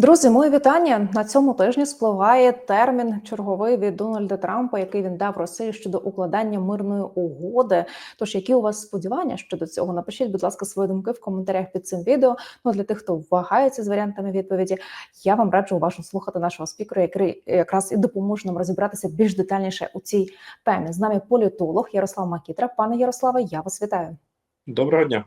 Друзі, моє вітання на цьому тижні спливає термін черговий від Дональда Трампа, який він дав Росії щодо укладання мирної угоди. Тож, які у вас сподівання щодо цього? Напишіть, будь ласка, свої думки в коментарях під цим відео. Ну для тих, хто вагається з варіантами відповіді, я вам раджу уважно слухати нашого спікера, який якраз і допоможе нам розібратися більш детальніше у цій темі. З нами політолог Ярослав Макітра. Пане Ярославе, я вас вітаю. Доброго дня.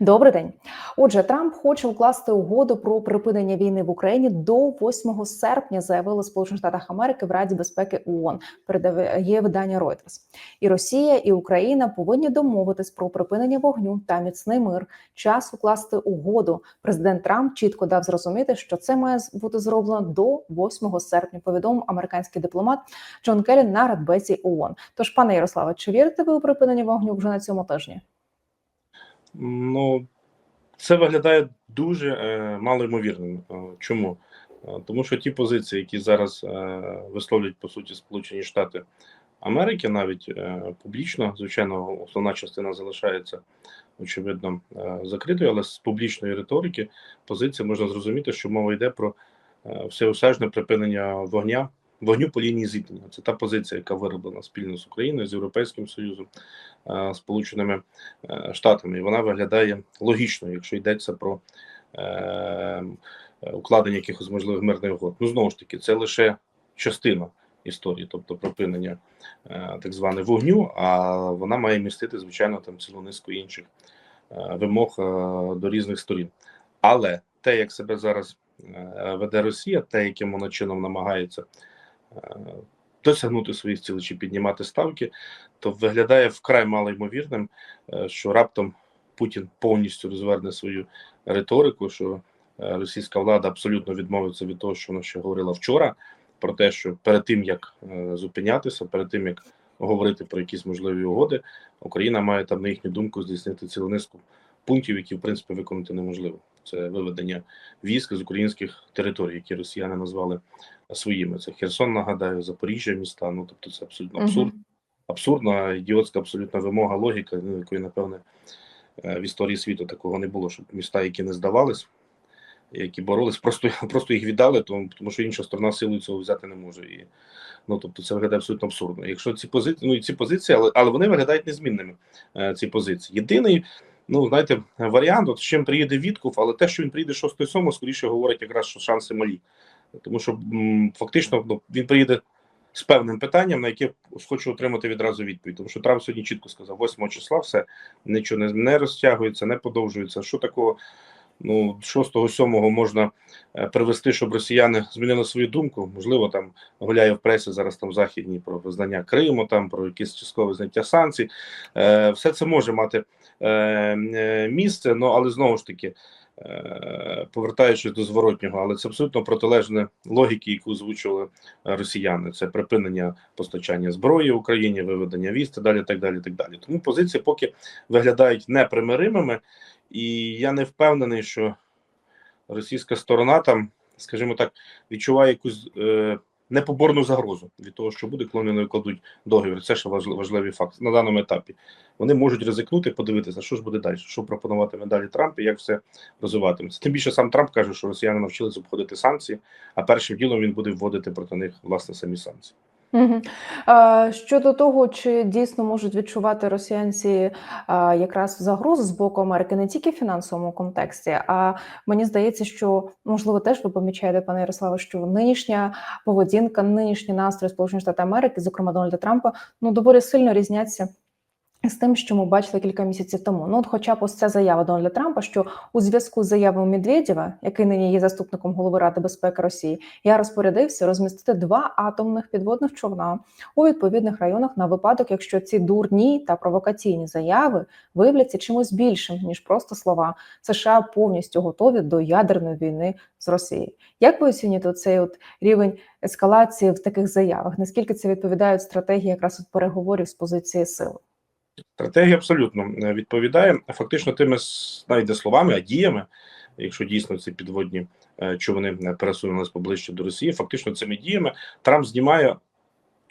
Добрий день. Отже, Трамп хоче укласти угоду про припинення війни в Україні до 8 серпня, заявили Сполучені Штати Америки в Раді безпеки ООН, Передає видання Reuters. І Росія, і Україна повинні домовитись про припинення вогню та міцний мир. Час укласти угоду. Президент Трамп чітко дав зрозуміти, що це має бути зроблено до 8 серпня. Повідомив американський дипломат Джон Келлі на Радбеці ООН. Тож, пане Ярославе, чи вірите ви у припинення вогню вже на цьому тижні? Ну, це виглядає дуже е, малоймовірним. Е, чому? Е, тому що ті позиції, які зараз е, висловлюють по суті Сполучені Штати Америки, навіть е, публічно, звичайно, основна частина залишається очевидно е, закритою, але з публічної риторики позиції можна зрозуміти, що мова йде про е, всеосяжне припинення вогня. Вогню по лінії зіткнення. Це та позиція, яка вироблена спільно з Україною, з Європейським Союзом, е, Сполученими е, Штатами. І вона виглядає логічною, якщо йдеться про е, укладення якихось можливих мирних угод. Ну знову ж таки, це лише частина історії, тобто припинення так званого вогню, а вона має містити, звичайно, там цілу низку інших вимог до різних сторін. Але те, як себе зараз веде Росія, те, яким вона чином намагається досягнути своїх цілей чи піднімати ставки, то виглядає вкрай малоймовірним, е, що раптом Путін повністю розверне свою риторику, що е, російська влада абсолютно відмовиться від того, що вона ще говорила вчора, про те, що перед тим як е, зупинятися, перед тим як говорити про якісь можливі угоди, Україна має там на їхню думку здійснити цілу низку пунктів, які в принципі виконати неможливо. Це виведення військ з українських територій, які росіяни назвали своїми. Це Херсон, нагадаю, Запоріжжя міста. Ну тобто, це абсолютно абсурд, uh -huh. абсурдна, ідіотська, абсолютна вимога, логіка, ну, якої, напевне, в історії світу такого не було, щоб міста, які не здавались, які боролись, просто просто їх віддали, тому, тому що інша сторона силою цього взяти не може. І, Ну тобто, це виглядає абсолютно абсурдно. Якщо ці позиції, ну і ці позиції, але але вони виглядають незмінними. Ці позиції. Єдиний ну знаєте, варіант, от з чим приїде Вітков, але те, що він приїде 6-7, скоріше говорить, якраз що шанси малі. Тому що м, фактично ну, він приїде з певним питанням, на яке хочу отримати відразу відповідь. Тому що Трамп сьогодні чітко сказав: 8 числа все нічого не, не розтягується, не подовжується. Що такого? Ну, 6-7 можна е, привести, щоб росіяни змінили свою думку. Можливо, там гуляє в пресі зараз там західні про визнання Криму, там про якісь часткове зняття санкцій. Е, Все це може мати е, місце, ну але знову ж таки. Е, повертаючись до зворотнього, але це абсолютно протилежне логіки, яку озвучували росіяни. Це припинення постачання зброї Україні, виведення військ, далі, так далі, так далі. Тому позиції поки виглядають непримиримими, і я не впевнений, що російська сторона там, скажімо так, відчуває якусь е, непоборну загрозу від того, що буде, коли вони не викладуть договір. Це ще важливий факт на даному етапі. Вони можуть ризикнути, подивитися, що ж буде далі, що пропонуватиме далі Трамп і як все розвиватиметься. Тим більше сам Трамп каже, що росіяни навчилися обходити санкції, а першим ділом він буде вводити проти них власне самі санкції. Щодо того, чи дійсно можуть відчувати росіянці якраз загрозу з боку Америки не тільки в фінансовому контексті, а мені здається, що можливо теж ви помічаєте, пане Ярославе, що нинішня поведінка, нинішній настрій Сполучених Штатів Америки, зокрема Дональда Трампа, ну доволі сильно різняться. З тим, що ми бачили кілька місяців тому, ну от, хоча б ось ця заява Дональда Трампа, що у зв'язку з заявою Медведєва, який нині є заступником голови Ради безпеки Росії, я розпорядився розмістити два атомних підводних човна у відповідних районах на випадок, якщо ці дурні та провокаційні заяви виявляться чимось більшим ніж просто слова. США повністю готові до ядерної війни з Росією. Як ви оцінюєте цей от рівень ескалації в таких заявах? Наскільки це відповідає стратегії якраз от переговорів з позиції сили? Стратегія абсолютно відповідає фактично тими навіть словами, а діями, якщо дійсно ці підводні човни пересунулись поближче до Росії, фактично цими діями Трамп знімає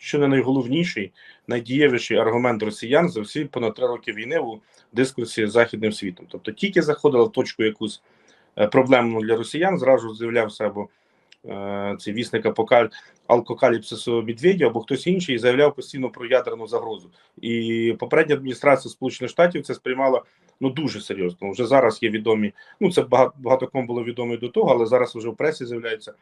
що не найголовніший, найдієвіший аргумент росіян за всі понад три роки війни у дискусії з західним світом. Тобто тільки заходила в точку якусь е, проблемну для росіян, зразу з'являвся або е, цей вісник апокаль... алкокаліпсису Медведєва, або хтось інший заявляв постійно про ядерну загрозу. І попередня адміністрація Сполучених Штатів це сприймала ну дуже серйозно. Вже зараз є відомі. Ну це багато багато кому було відомо до того, але зараз вже в пресі з'являються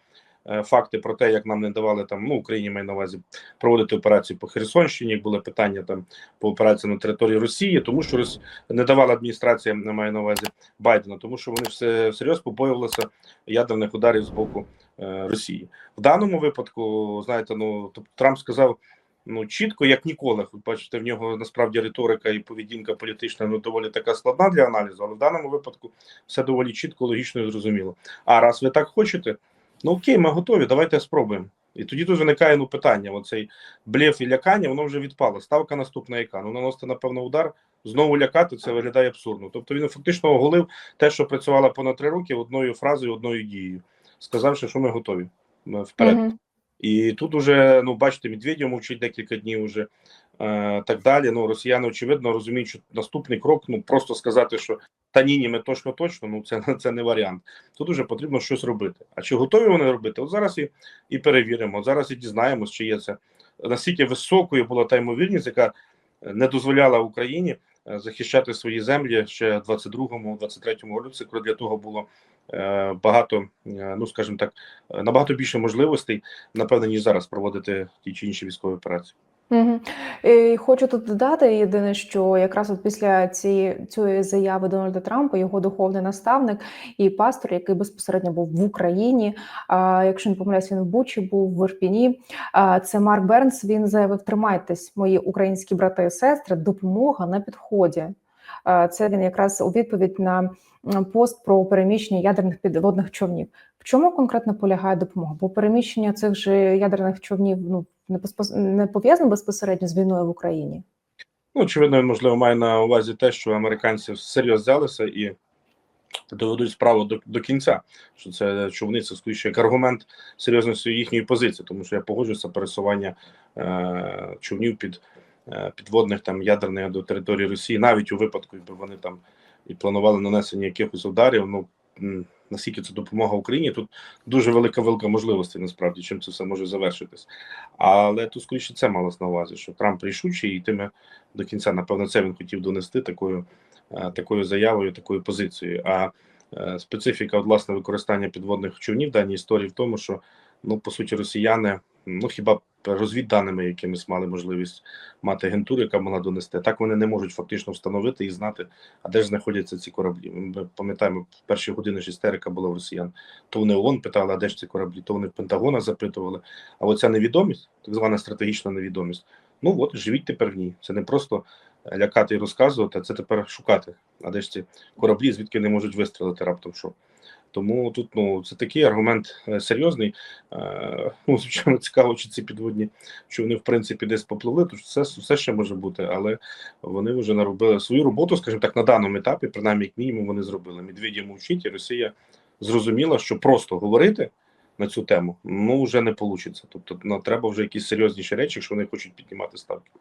факти про те, як нам не давали там ну Україні має на увазі проводити операцію по Херсонщині. Були питання там по операції на території Росії, тому що Рос... не давала адміністрація, не має на увазі Байдена, тому що вони все всерйоз побоювалися ядерних ударів з боку е, Росії. В даному випадку, знаєте, ну Трамп сказав. Ну, чітко, як ніколи, ви бачите, в нього насправді риторика і поведінка політична ну, доволі така складна для аналізу, але в даному випадку все доволі чітко, логічно і зрозуміло. А раз ви так хочете, ну окей, ми готові, давайте спробуємо. І тоді тут виникає ну, питання: оцей блеф і лякання, воно вже відпало. Ставка наступна яка? Ну, наносити, напевно, удар, знову лякати, це виглядає абсурдно. Тобто він фактично оголив те, що працювало понад три роки, одною фразою, одною дією, сказавши, що ми готові вперед. Мгм. І тут уже, ну бачите, Медведєв мовчить декілька днів уже е, так далі. Ну, росіяни, очевидно, розуміють, що наступний крок, ну просто сказати, що та ні, ні, ми точно точно, ну це, це не варіант. Тут уже потрібно щось робити. А чи готові вони робити? От зараз і, і перевіримо. От зараз і дізнаємось, чи є це наскільки високою була та ймовірність, яка не дозволяла Україні е, захищати свої землі ще в 22-му, 23-му році, коли для того було е, багато, е, ну скажімо так, набагато більше можливостей, напевно, ніж зараз проводити ті чи інші військові операції. І хочу тут додати єдине, що якраз от після цієї цієї заяви Дональда Трампа його духовний наставник і пастор, який безпосередньо був в Україні. А якщо не помиляюсь, він в Бучі був в Ірпіні. А це Марк Бернс. Він заявив: Тримайтесь, мої українські брати і сестри, допомога на підході. А Це він якраз у відповідь на пост про переміщення ядерних підводних човнів. В чому конкретно полягає допомога? Бо переміщення цих же ядерних човнів ну не пов'язано безпосередньо з війною в Україні. Ну, очевидно, можливо, має на увазі те, що американці всерйоз взялися і доведуть справу до, до кінця. Що це човни, це скоріше як аргумент серйозності їхньої позиції, тому що я погоджуюся пересування е, човнів під е, підводних там ядерних до території Росії, навіть у випадку, якби вони там і планували нанесення якихось ударів. Ну наскільки це допомога Україні, тут дуже велика велика можливості насправді, чим це все може завершитись. Але тут скоріше це малось на увазі, що Трамп рішучий і йтиме до кінця. Напевно, це він хотів донести такою, е, такою заявою, такою позицією. А е, специфіка от, власне використання підводних човнів даній історії в тому, що ну по суті росіяни, ну хіба розвідданими якимись мали можливість мати агентуру, яка могла донести. Так вони не можуть фактично встановити і знати, а де ж знаходяться ці кораблі. Ми пам'ятаємо, в перші години ж істерика була в росіян. То вони ООН питали, а де ж ці кораблі, то вони в Пентагона запитували. А оця невідомість, так звана стратегічна невідомість. Ну от живіть тепер в ній. Це не просто е, лякати і розказувати, а це тепер шукати. А де ж ці кораблі, звідки не можуть вистрілити раптом що. Тому тут ну це такий аргумент е, серйозний. Е, ну, звичайно, цікаво, чи ці підводні, чи вони в принципі десь попливли, то все, все ще може бути, але вони вже наробили свою роботу, скажімо так, на даному етапі, принаймні, як мінімум, вони зробили. Медведєв мовчить, і Росія зрозуміла, що просто говорити на цю тему ну вже не вийде. Тобто, ну, треба вже якісь серйозніші речі, якщо вони хочуть піднімати ставки.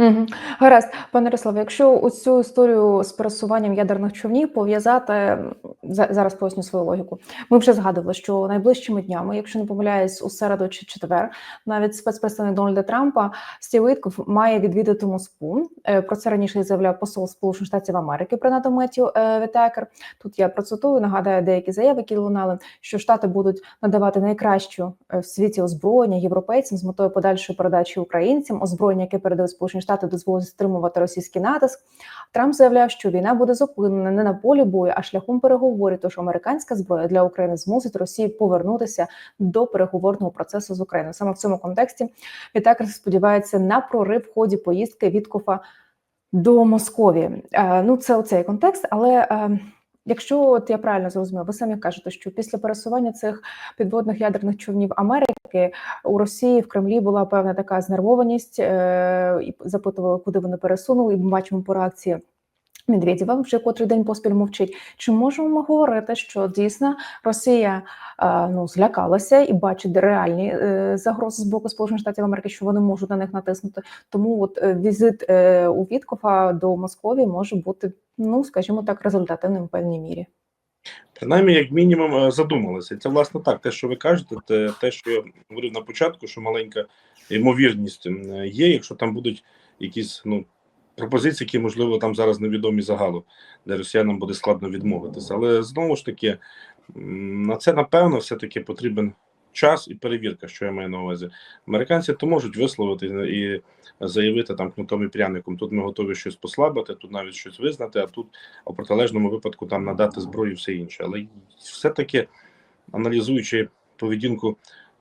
Угу. Гаразд, пане Ярославе, якщо цю історію з пересуванням ядерних човнів пов'язати за- зараз поясню свою логіку. Ми вже згадували, що найближчими днями, якщо не помиляюсь, у середу чи четвер, навіть спецпредставник Дональда Трампа Стів Вітков має відвідати Москву. Е, Про це раніше заявляв посол Сполучених Штатів Америки при НАТО Меттю е, Вітекер. Тут я процитую, нагадаю деякі заяви, які лунали, що штати будуть надавати найкращу е, в світі озброєння європейцям з метою подальшої передачі українцям. Озброєння, яке передають Сполучені Штати, дозволить стримувати російський натиск. Трамп заявляв, що війна буде зупинена не на полі бою, а шляхом переговорів. Тож американська зброя для України змусить Росію повернутися до переговорного процесу з Україною. Саме в цьому контексті Вітакер сподівається на прорив в ході поїздки Віткофа до Московії. Е, ну, це оцей контекст, але. Якщо от я правильно зрозуміла, ви самі кажете, що після пересування цих підводних ядерних човнів Америки у Росії в Кремлі була певна така знервованість, е, і запитували, куди вони пересунули. І ми бачимо по реакції Медведєва вже котрий день поспіль мовчить. Чи можемо ми говорити, що дійсно Росія е, ну злякалася і бачить реальні е, загрози з боку Сполучених Штатів Америки, що вони можуть на них натиснути? Тому от е, візит у Віткофа до Московії може бути, ну скажімо так, результативним в певній мірі. принаймні, як мінімум, задумалися. Це власне так. Те, що ви кажете, те, те, що я говорив на початку, що маленька ймовірність є, якщо там будуть якісь ну пропозиції, які можливо там зараз невідомі загалу, де росіянам буде складно відмовитися. Але знову ж таки, на це напевно все-таки потрібен час і перевірка, що я маю на увазі. Американці то можуть висловити і заявити там кнутом і пряником. Тут ми готові щось послабити, тут навіть щось визнати, а тут у протилежному випадку там надати зброю і все інше. Але все-таки аналізуючи поведінку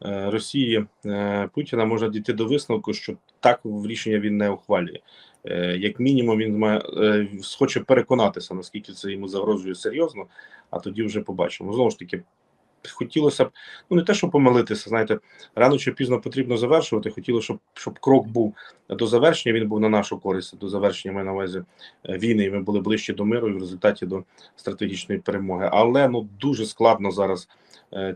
е, Росії е, Путіна, можна дійти до висновку, що так в рішення він не ухвалює. Е, Як мінімум, він має е, хоче переконатися, наскільки це йому загрожує серйозно, а тоді вже побачимо. Знову ж таки, хотілося б ну не те, щоб помилитися, знаєте, рано чи пізно потрібно завершувати. Хотілося, щоб щоб крок був до завершення. Він був на нашу користь до завершення маю на увазі е, війни. і Ми були ближче до миру і в результаті до стратегічної перемоги. Але ну дуже складно зараз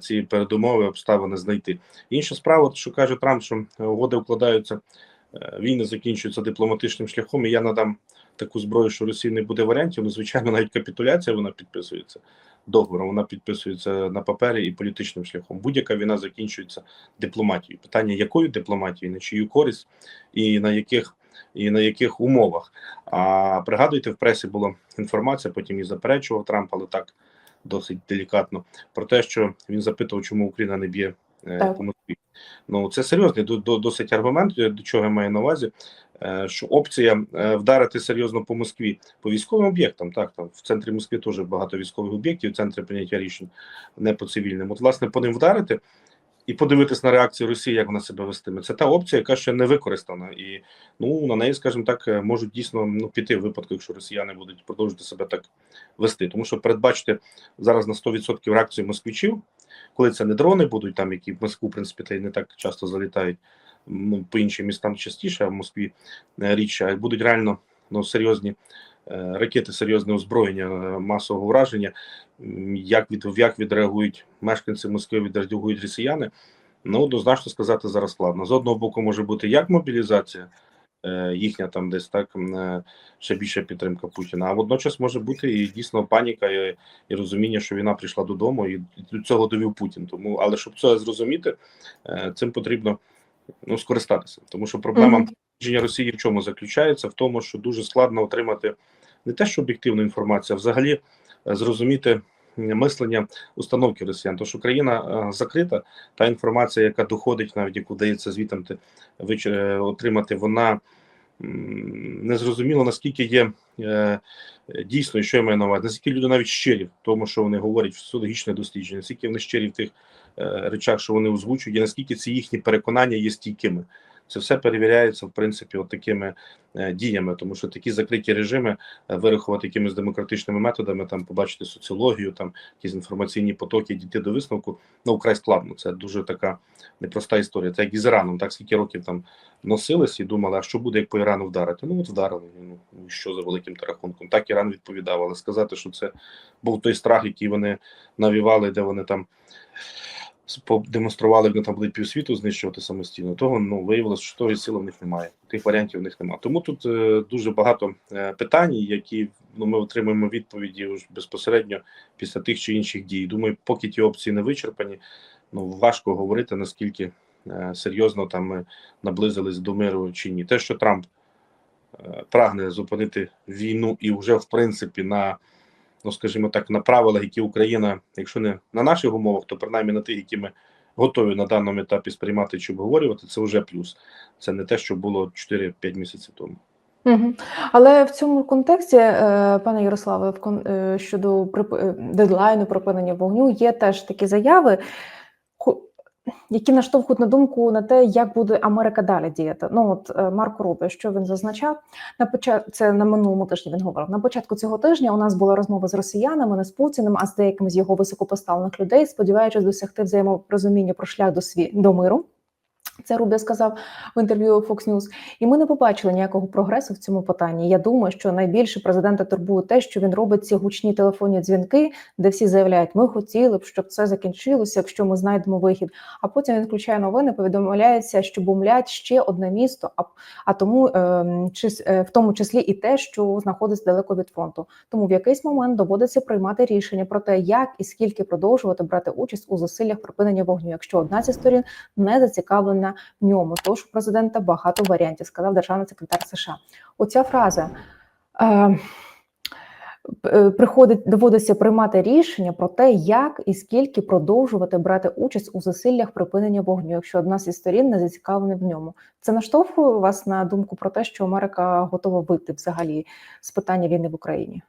ці передумови обставини знайти. Інша справа, що каже Трамп, що угоди укладаються, е, війни закінчуються дипломатичним шляхом. І я надам таку зброю, що Росії не буде варіантів. Ну, звичайно, навіть капітуляція вона підписується договором. Вона підписується на папері і політичним шляхом. Будь-яка війна закінчується дипломатією. Питання якою дипломатією, на чию користь і на яких і на яких умовах. А пригадуйте, в пресі була інформація, потім і заперечував Трамп, але так досить делікатно про те, що він запитував, чому Україна не б'є е, Так. по Москві. Ну це серйозний до, до, досить аргумент, е, до чого я маю на увазі. е, Що опція е, вдарити серйозно по Москві по військовим об'єктам, так там в центрі Москви теж багато військових об'єктів, в центрі прийняття рішень не по цивільним. От, власне, по ним вдарити і подивитись на реакцію Росії, як вона себе вестиме. Це та опція, яка ще не використана, і ну на неї, скажімо так, е, можуть дійсно ну піти в випадку, якщо росіяни будуть продовжувати себе так вести. Тому що передбачити зараз на 100% реакцію москвичів, коли це не дрони будуть, там які в Москву, в принципі, та й не так часто залітають. Ну, по іншим містам частіше, а в Москві е, рідше, а будуть реально ну, серйозні е, ракети, серйозне озброєння е, масового враження. Як від як відреагують мешканці Москви, відреагують росіяни? Ну однозначно сказати зараз складно. З одного боку, може бути як мобілізація, їхня там десь так е, ще більша підтримка Путіна. А водночас може бути і дійсно паніка і, і розуміння, що війна прийшла додому, і до цього довів Путін. Тому, але щоб це зрозуміти, е, цим потрібно ну скористатися, тому що проблема дослідження Росії в чому заключається? В тому, що дуже складно отримати не те, що об'єктивну інформацію, а взагалі е, зрозуміти мислення установки росіян. Тому що країна е, закрита, та інформація, яка доходить, навіть яку дається звітам е, отримати, вона м, не зрозуміло, наскільки є е, дійсно, що я маю на увазі, наскільки люди навіть щирі в тому, що вони говорять в соціологічне дослідження, наскільки вони щирі в тих речах, що вони озвучують, і наскільки ці їхні переконання є стійкими. Це все перевіряється в принципі от такими е, діями, тому що такі закриті режими е, вирахувати якимись демократичними методами, там побачити соціологію, там якісь інформаційні потоки, дійти до висновку. Ну вкрай складно. Це дуже така непроста історія. Це як із Іраном, так скільки років там носились і думали, а що буде, як по Ірану вдарити? Ну от вдарили. Ну ну, що за великим рахунком. Так Іран відповідав, але сказати, що це був той страх, який вони навівали, де вони там демонстрували, як вони там будуть півсвіту знищувати самостійно. Того ну виявилося, що тої сили в них немає. Тих варіантів в них немає. Тому тут е, дуже багато е, питань, які ну ми отримуємо відповіді уж безпосередньо після тих чи інших дій. Думаю, поки ті опції не вичерпані, ну важко говорити наскільки е, серйозно там ми наблизились до миру чи ні. Те, що Трамп е, прагне зупинити війну і вже в принципі на ну скажімо так, на правилах, які Україна, якщо не на наших умовах, то принаймні на тих, які ми готові на даному етапі сприймати чи обговорювати, це вже плюс. Це не те, що було 4-5 місяців тому. Угу. Але в цьому контексті, е, пане Ярославе, е, щодо е, дедлайну припинення вогню, є теж такі заяви, які наштовхують на думку на те, як буде Америка далі діяти. Ну от е, Марко Рубе, що він зазначав на початку, це на минулому тижні. Він говорив на початку цього тижня. У нас була розмова з росіянами, не з Путіним, а з деякими з його високопоставлених людей, сподіваючись досягти взаєморозуміння про шлях до сві... до миру. Це Рубіо сказав в інтерв'ю Fox News. І ми не побачили ніякого прогресу в цьому питанні. Я думаю, що найбільше президента турбує те, що він робить ці гучні телефонні дзвінки, де всі заявляють, ми хотіли б, щоб це закінчилося, якщо ми знайдемо вихід. А потім він включає новини, повідомляється, що бомлять ще одне місто, а, а тому е, чис, е, в тому числі і те, що знаходиться далеко від фронту. Тому в якийсь момент доводиться приймати рішення про те, як і скільки продовжувати брати участь у зусиллях припинення вогню, якщо одна зі сторін не зацікавлена в ньому. Тож у президента багато варіантів, сказав державний секретар США. Оця фраза. Е, е, Приходить доводиться приймати рішення про те, як і скільки продовжувати брати участь у зусиллях припинення вогню, якщо одна зі сторін не зацікавлена в ньому. Це наштовхує вас на думку про те, що Америка готова вийти взагалі з питання війни в Україні.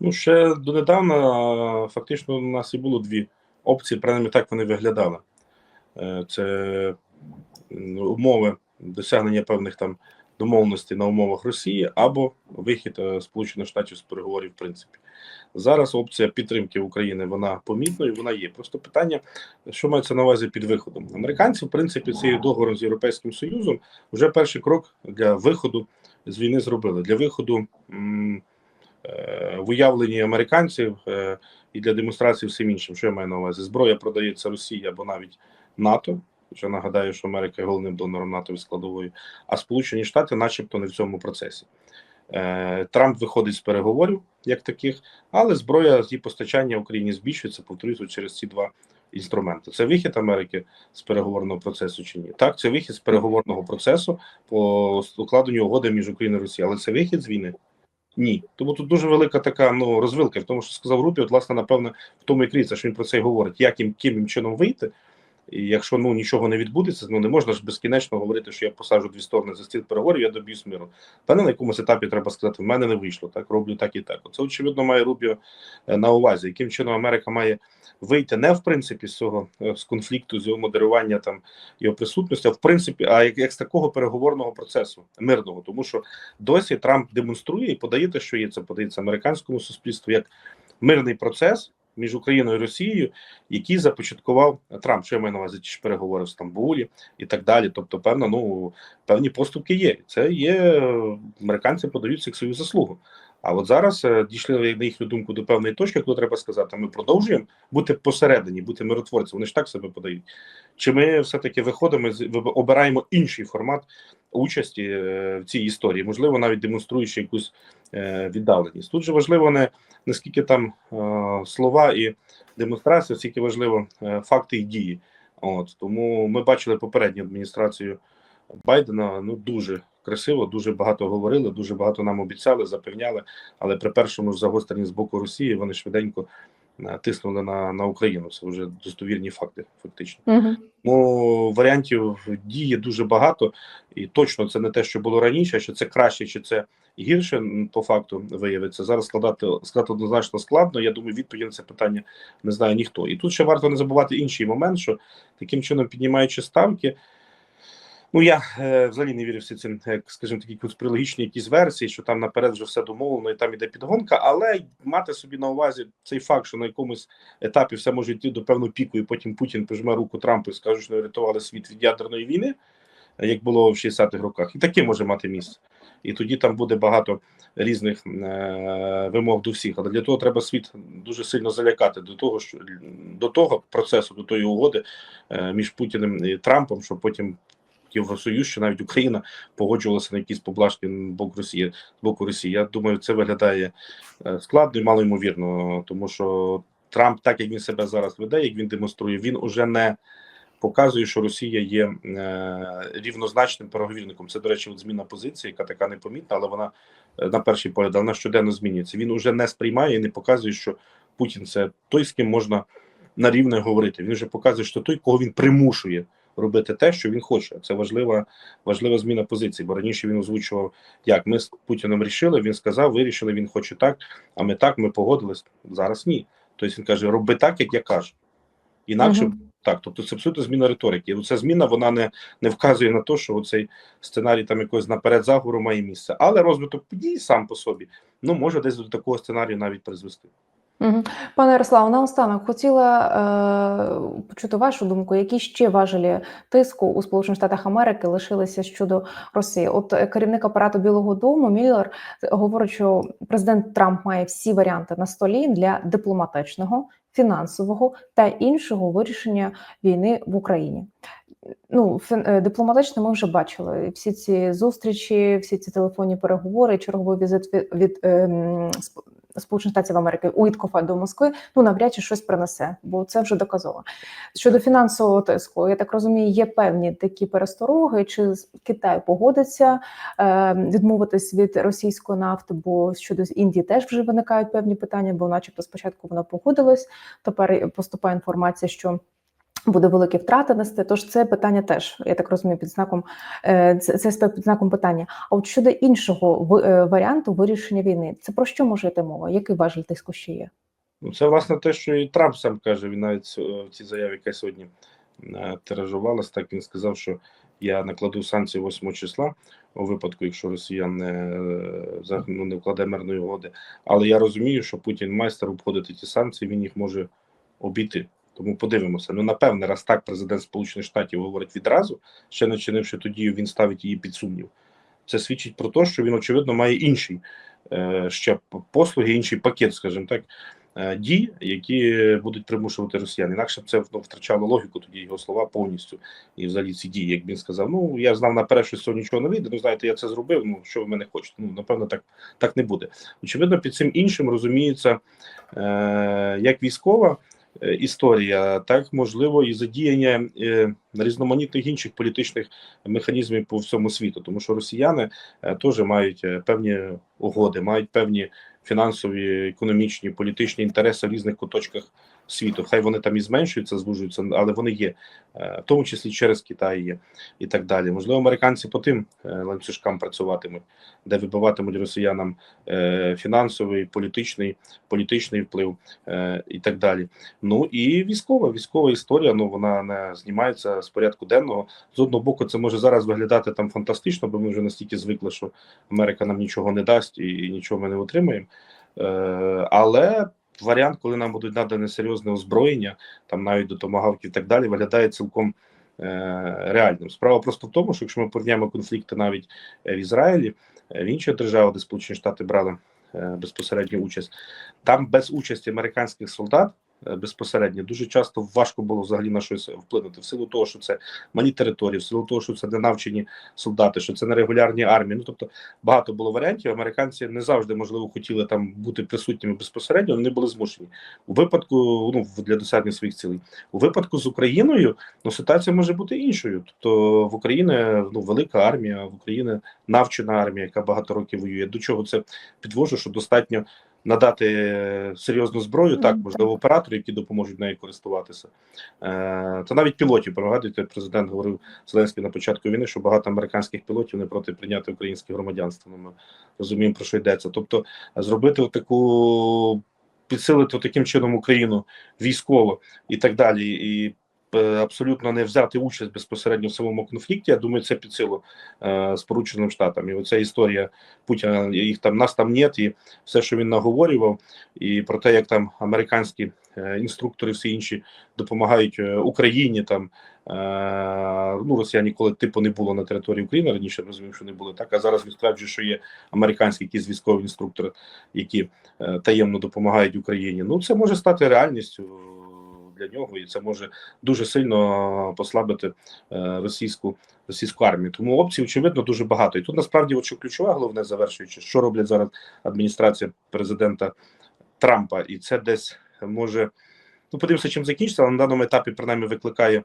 Ну, ще донедавна фактично у нас і було дві опції, принаймні так вони виглядали. Е, Це умови досягнення певних там домовленостей на умовах Росії або вихід е, Сполучених Штатів з переговорів, в принципі. Зараз опція підтримки України вона помітною, вона є. Просто питання, що мається на увазі під виходом. Американці, в принципі, цим договором з Європейським Союзом вже перший крок для виходу з війни зробили. Для виходу м, е, в уявленні американців е, і для демонстрації всім іншим, що я маю на увазі, зброя продається Росії або навіть НАТО. Хоча нагадаю, що Америка є головним донором НАТО складовою, а Сполучені Штати, начебто, не в цьому процесі. Е, Трамп виходить з переговорів як таких, але зброя її постачання Україні збільшується, повторюся, через ці два інструменти. Це вихід Америки з переговорного процесу чи ні? Так, це вихід з переговорного процесу по укладенню угоди між Україною і Росією, але це вихід з війни. Ні, тому тут дуже велика така ну розвилка в тому, що сказав Рупі, от власне, напевно, в тому і кріться, що він про це й говорить, як їм ким чином вийти. І якщо ну нічого не відбудеться, ну не можна ж безкінечно говорити, що я посаджу дві сторони за стіл переговорів, я доб'юсь миру. Та не на якомусь етапі треба сказати, в мене не вийшло, так роблю так і так. Це очевидно має Рубіо е, на увазі, яким чином Америка має вийти не в принципі з цього е, з конфлікту, з його модерування там його присутності, а в принципі, а як, як з такого переговорного процесу мирного, тому що досі Трамп демонструє і подає те, що є це подається американському суспільству як мирний процес між Україною і Росією, який започаткував Трамп, що я маю на увазі ті ж переговори в Стамбулі і так далі. Тобто, певно, ну певні поступки є. Це є американці подають як свою заслугу. А от зараз е, дійшли на їхню думку до певної точки, коли треба сказати, ми продовжуємо бути посередині, бути миротворцем. Вони ж так себе подають. Чи ми все-таки виходимо з обираємо інший формат участі е, в цій історії, можливо, навіть демонструючи якусь е, віддаленість. Тут же важливо не наскільки там е, слова і демонстрація, скільки важливо факти і дії. От тому ми бачили попередню адміністрацію Байдена. Ну дуже красиво, дуже багато говорили, дуже багато нам обіцяли, запевняли. Але при першому ж загостренні з боку Росії вони швиденько тиснули на, на Україну. Це вже достовірні факти, фактично. Угу. Тому варіантів дії дуже багато, і точно це не те, що було раніше, що це краще, чи це гірше по факту виявиться. Зараз складати сказати однозначно складно. Я думаю, відповіді на це питання не знає ніхто. І тут ще варто не забувати інший момент, що таким чином піднімаючи ставки. Ну я е, взагалі не вірю всі цим, як скажімо, такі конспірологічні якісь версії, що там наперед вже все домовлено і там іде підгонка, але мати собі на увазі цей факт, що на якомусь етапі все може йти до певного піку, і потім Путін пожме руку Трампу і скаже, що не врятували світ від ядерної війни, як було в 60-х роках, і таке може мати місце. І тоді там буде багато різних е, вимог до всіх. Але для того треба світ дуже сильно залякати до того, що до того процесу, до тої угоди е, між Путіним і Трампом, що потім Євросоюз, що навіть Україна погоджувалася на якісь поблажки боку Росії з боку Росії. Я думаю, це виглядає е, складно і мало ймовірно, тому що Трамп, так як він себе зараз веде, як він демонструє, він уже не показує, що Росія є е, рівнозначним переговірником. Це, до речі, от зміна позиції, яка така непомітна, але вона е, на перший погляд вона щоденно змінюється. Він уже не сприймає і не показує, що Путін це той, з ким можна на рівне говорити. Він вже показує, що той, кого він примушує робити те, що він хоче. Це важлива важлива зміна позиції. Бо раніше він озвучував, як ми з Путіним рішили. Він сказав, вирішили, він хоче так. А ми так, ми погодились. Зараз ні. Тобто він каже: роби так, як я кажу. Інакше Мгм. так. Тобто це абсолютно зміна риторики. І ця зміна вона не, не вказує на те, що цей сценарій там якогось наперед заговору має місце. Але розвиток подій сам по собі ну може десь до такого сценарію навіть призвести. Мгм. Пане Ярославе, наостанок хотіла е, почути вашу думку, які ще важелі тиску у Сполучених Штатах Америки лишилися щодо Росії. От е, керівник апарату Білого Дому Міллер говорить, що президент Трамп має всі варіанти на столі для дипломатичного, фінансового та іншого вирішення війни в Україні. Ну, е, дипломатично ми вже бачили всі ці зустрічі, всі ці телефонні переговори, черговий візит від, від Сп- Сполучених Штатів Америки Уіткофа до Москви. Ну навряд чи щось принесе, бо це вже доказово. Щодо фінансового тиску, я так розумію, є певні такі перестороги, чи Китай погодиться е, відмовитись від російської нафти, бо щодо Індії теж вже виникають певні питання, бо, начебто, спочатку вона погодилась. Тепер поступає інформація, що буде великі втрати нести. Тож це питання теж, я так розумію, під знаком е, це, це під знаком питання. А от щодо іншого е, варіанту вирішення війни, це про що може йти мова? Який важель тиску ще є? Ну, це власне те, що і Трамп сам каже. Він навіть е, в цій заяві, яка сьогодні тиражувалась, так він сказав, що я накладу санкції 8 числа у випадку, якщо Росіян не, ну, не вкладе мирної угоди. Але я розумію, що Путін майстер обходити ті санкції, він їх може обійти. Тому подивимося. Ну напевне, раз так президент Сполучених Штатів говорить відразу, ще не чинивши ту дію, він ставить її під сумнів. Це свідчить про те, що він очевидно має інший е, ще послуги, інший пакет, скажімо так, е, дій, які будуть примушувати росіян. Інакше б це ну, втрачало логіку тоді його слова повністю. І взагалі ці дії, як він сказав, ну я знав наперед, що цього нічого не вийде. Ну знаєте, я це зробив. Ну що ви мене хочете? Ну напевно, так так не буде. Очевидно, під цим іншим розуміється е, як військова історія, так можливо і задіяння е, різноманітних інших політичних механізмів по всьому світу, тому що росіяни е, теж мають е, певні угоди, мають певні фінансові, економічні, політичні інтереси в різних куточках світу. Хай вони там і зменшуються, звужуються, але вони є, е, в тому числі через Китай є і так далі. Можливо, американці по тим е, ланцюжкам працюватимуть, де вибиватимуть росіянам е, фінансовий, політичний, політичний вплив і так далі. Ну і військова, військова історія. Ну вона не знімається з порядку денного. З одного боку, це може зараз виглядати там фантастично, бо ми вже настільки звикли, що Америка нам нічого не дасть і, нічого ми не отримаємо. Але варіант, коли нам будуть надане серйозне озброєння, там навіть до томагавків і так далі, виглядає цілком е, реальним. Справа просто в тому, що якщо ми порівняємо конфлікти навіть е, в Ізраїлі, е, в інших державах, де Сполучені Штати брали е, безпосередню участь, там без участі американських солдат. Е, Безпосередньо дуже часто важко було взагалі на щось вплинути в силу того, що це малі території, в силу того, що це не навчені солдати, що це не регулярні армії. Ну тобто багато було варіантів. Американці не завжди можливо хотіли там бути присутніми безпосередньо. Вони були змушені у випадку ну для досягнення своїх цілей. У випадку з Україною ну ситуація може бути іншою. Тобто в Україні ну велика армія, в Україні навчена армія, яка багато років воює. До чого це підвожу? Що достатньо. Надати е, серйозну зброю, так можливо, операторів, які допоможуть нею користуватися, е, та навіть пілотів. Пригадуєте, президент говорив Зеленський на початку війни, що багато американських пілотів не проти прийняти українське громадянство. Ну, Ми розуміємо про що йдеться. Тобто, зробити таку підсилити таким чином Україну військово і так далі, і е, абсолютно не взяти участь безпосередньо в самому конфлікті. Я думаю, це під силу е, Сполученим Штатам. І оця історія Путіна, їх там нас там нет, і все, що він наговорював, і про те, як там американські е, інструктори, всі інші допомагають е, Україні там. Е, ну, Росія ніколи типу не було на території України. Раніше розумів, що не були так. А зараз він що є американські якісь військові інструктори, які е, таємно допомагають Україні. Ну, це може стати реальністю для нього, і це може дуже сильно послабити е, російську російську армію. Тому опцій, очевидно, дуже багато. І тут насправді, от ключове, головне завершуючи, що роблять зараз адміністрація президента Трампа, і це десь може. Ну, подивимося, чим закінчиться, але на даному етапі принаймні викликає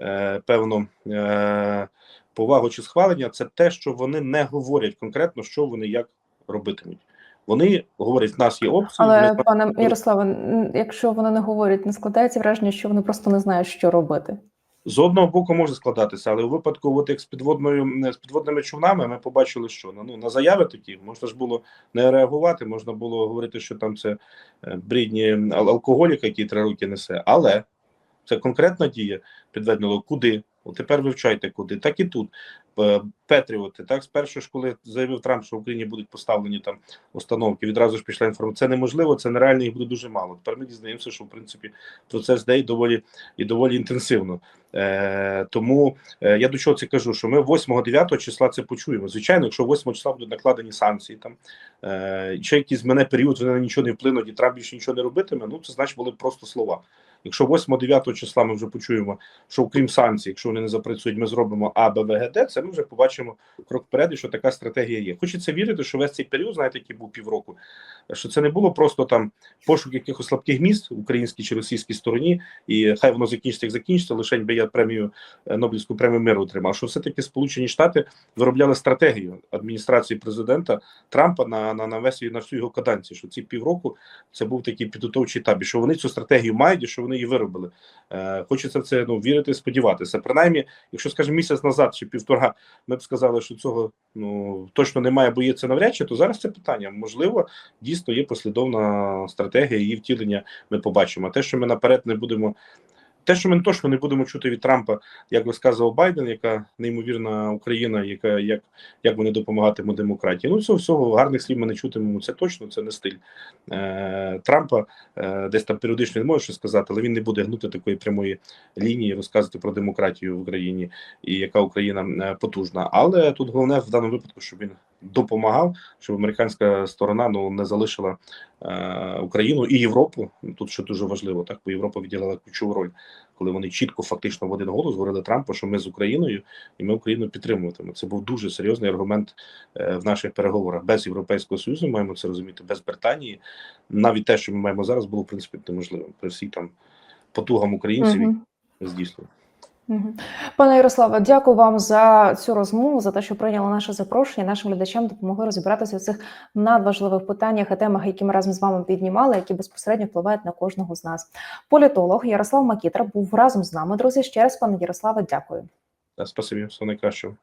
е, певну е, повагу чи схвалення. Це те, що вони не говорять конкретно, що вони як робитимуть. Вони говорять, в нас є опції. Але ми- пане Ярославе, якщо вони не говорять, не складається враження, що вони просто не знають, що робити. з одного боку може складатися, але у випадку, от як з підводною з підводними човнами, ми побачили, що ну на заяви такі можна ж було не реагувати, можна було говорити, що там це е, брідні ал- алкоголік, який три роки несе, але це конкретна дія підведено куди, От тепер вивчайте куди. Так і тут. Е, Петріоти, так, спершу ж, коли заявив Трамп, що в Україні будуть поставлені там установки, відразу ж пішла інформація. Це неможливо, це нереально, їх буде дуже мало. Тепер ми дізнаємося, що в принципі процес йде і доволі і доволі інтенсивно. Е, тому е, я до чого це кажу, що ми 8-9 числа це почуємо. Звичайно, якщо 8 числа будуть накладені санкції, там е, ще якийсь мене період, вони на нічого не вплинуть, і Трамп більше нічого не робитиме. Ну це значить були просто слова. Якщо 8-9 числа ми вже почуємо, що окрім санкцій, якщо вони не запрацюють, ми зробимо А, Б, це ми вже побачимо крок вперед, і що така стратегія є. Хочеться вірити, що весь цей період, знаєте, який був півроку, що це не було просто там пошук якихось слабких міст в українській чи російській стороні, і хай воно закінчиться, як закінчиться, лише би я премію е, Нобелівську премію миру отримав. Що все-таки Сполучені Штати виробляли стратегію адміністрації президента Трампа на, на, на весь на всю його каданцію, що ці півроку це був такий підготовчий етап, що вони цю стратегію мають, і що вони її виробили. Е, хочеться в це ну вірити, сподіватися. Принаймні, якщо скажімо, місяць назад чи півтора, ми б сказали, що цього ну точно немає, бо є це навряд чи, то зараз це питання. Можливо, дійсно є послідовна стратегія, її втілення ми побачимо. Те, що ми наперед не будемо. Те, що ми точно не будемо чути від Трампа, як розказував Байден, яка неймовірна Україна, яка як як вони допомагатимуть демократії. Ну цього всього гарних слів ми не чутимемо. Це точно, це не стиль е, Трампа. Е, десь там періодично він може щось сказати, але він не буде гнути такої прямої лінії, розказувати про демократію в Україні і яка Україна е, потужна. Але тут головне в даному випадку, щоб він допомагав, щоб американська сторона ну не залишила е, Україну і Європу. Тут що дуже важливо, так бо Європа відділила ключову роль, коли вони чітко, фактично в один голос говорили Трампу, що ми з Україною і ми Україну підтримуватимемо. Це був дуже серйозний аргумент е, в наших переговорах. Без європейського союзу маємо це розуміти, без Британії. Навіть те, що ми маємо зараз, було в принципі неможливим при всій там потугам українців Мгм. здійснювати. Пане Ярославе, дякую вам за цю розмову, за те, що прийняли наше запрошення. Нашим глядачам допомогли розібратися в цих надважливих питаннях і темах, які ми разом з вами піднімали, які безпосередньо впливають на кожного з нас. Політолог Ярослав Макітра був разом з нами. Друзі, ще раз, пане Ярославе, дякую. Спасибі, все найкращого.